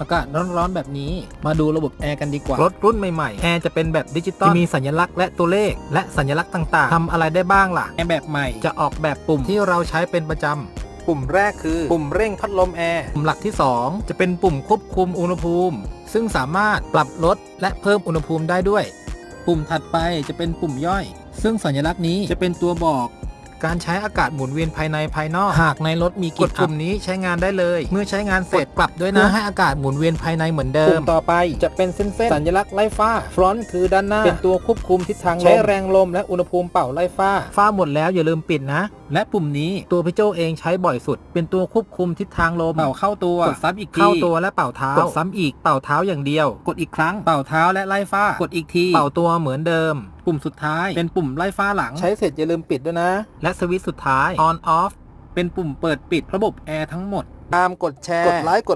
อากาศร้อนๆแบบนี้ มาดูระบบแอร์กันดีกว่า รถรุ่นใหม่ๆ แอร์จะเป็นแบบดิจิตอลที่มีสัญลักษณ์และตัวเลข และสัญลักษณ์ต่างๆทำอะไรได้บ้างล่ะ แอร์แบบใหม่จะออกแบบปุ่มที่เราใช้เป็นประจำปุ่มแรกคือ ปุ่มเร่งพัดลมแอร์ ปุ่มหลักที่ 2 จะเป็นปุ่มควบคุมอุณหภูมิ ซึ่งสามารถปรับลดและเพิ่มอุณหภูมิได้ด้วย ปุ่มถัดไปจะเป็นปุ่มย่อย ซึ่งสัญลักษณ์นี้จะเป็นตัวบอก การใช้อากาศหมุนเวียนภายในภายนอก หากในรถมีกดปุ่มนี้ใช้งานได้เลย เมื่อใช้งานเสร็จปรับด้วยนะเพื่อให้อากาศหมุนเวียนภายในเหมือนเดิมปุ่มต่อไปจะเป็นเส้นๆสัญลักษณ์ไล่ฟ้า ฟรอนต์คือด้านหน้า เป็นตัวควบคุมทิศทางลม ใช้แรงลมและอุณหภูมิเป่าไล่ฟ้า ฟ้าหมดแล้วอย่าลืมปิดนะ และปุ่มนี้ตัวพี่โจเองใช้บ่อยสุด เป็นตัวควบคุมทิศทางลม เป่าเข้าตัว กดซ้ำอีกที เข้าตัวและเป่าเท้า กดซ้ำอีก เป่าเท้าอย่างเดียว กดอีกครั้ง เป่าเท้าและไล่ฟ้า กดอีกที เป่าตัวเหมือนเดิม ปุ่มสุดท้าย เป็นปุ่มไล่ฟ้าหลัง ใช้เสร็จอย่าลืมปิดด้วยนะ และสวิตช์สุดท้าย on off เป็นปุ่มเปิดปิดระบบแอร์ทั้งหมด ตามกดแชร์ กดไลค์กด